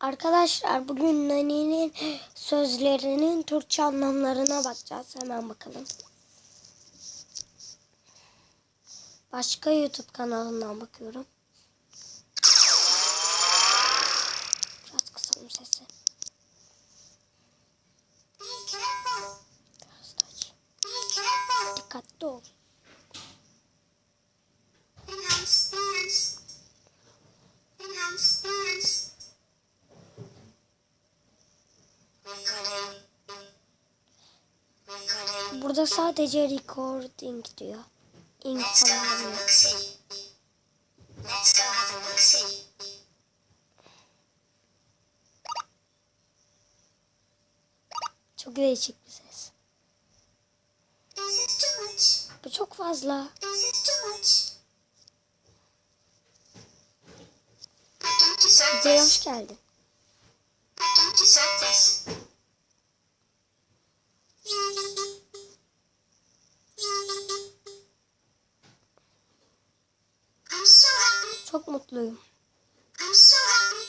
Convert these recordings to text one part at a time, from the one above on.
Arkadaşlar bugün Nani'nin sözlerinin Türkçe anlamlarına bakacağız. Hemen bakalım. Başka YouTube kanalından bakıyorum. Biraz kısalım sesi. Biraz da. Dikkatli ol. Burada sadece recording diyor. Ink falan diyor. Çok değişik bir ses. Bu çok fazla. This is too Çok mutluyum. I'm so happy.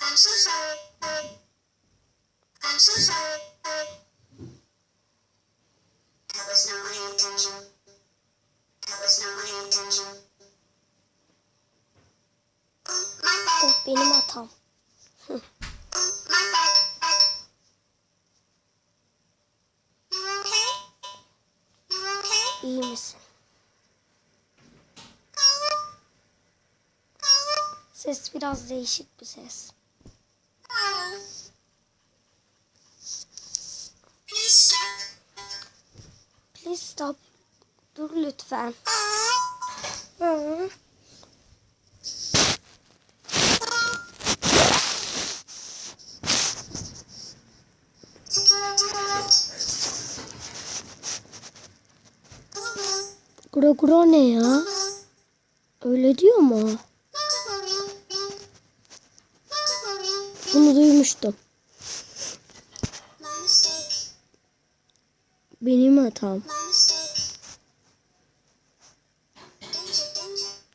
I'm so sorry. I'm so sorry. That was not my intention. That was not my intention. Oh, my bad. Benim hatam. İyi misin? Ses biraz değişik bir ses. Please stop. Dur lütfen. Hı. Gro ne ya? Öyle diyor mu? Bunu duymuştum. Benim hatam.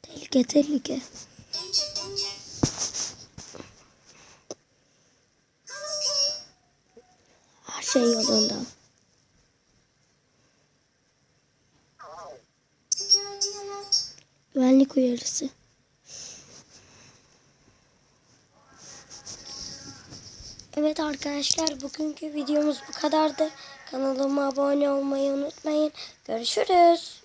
Tehlike tehlike. Her şey yolunda. Güvenlik uyarısı. Evet arkadaşlar bugünkü videomuz bu kadardı. Kanalıma abone olmayı unutmayın. Görüşürüz.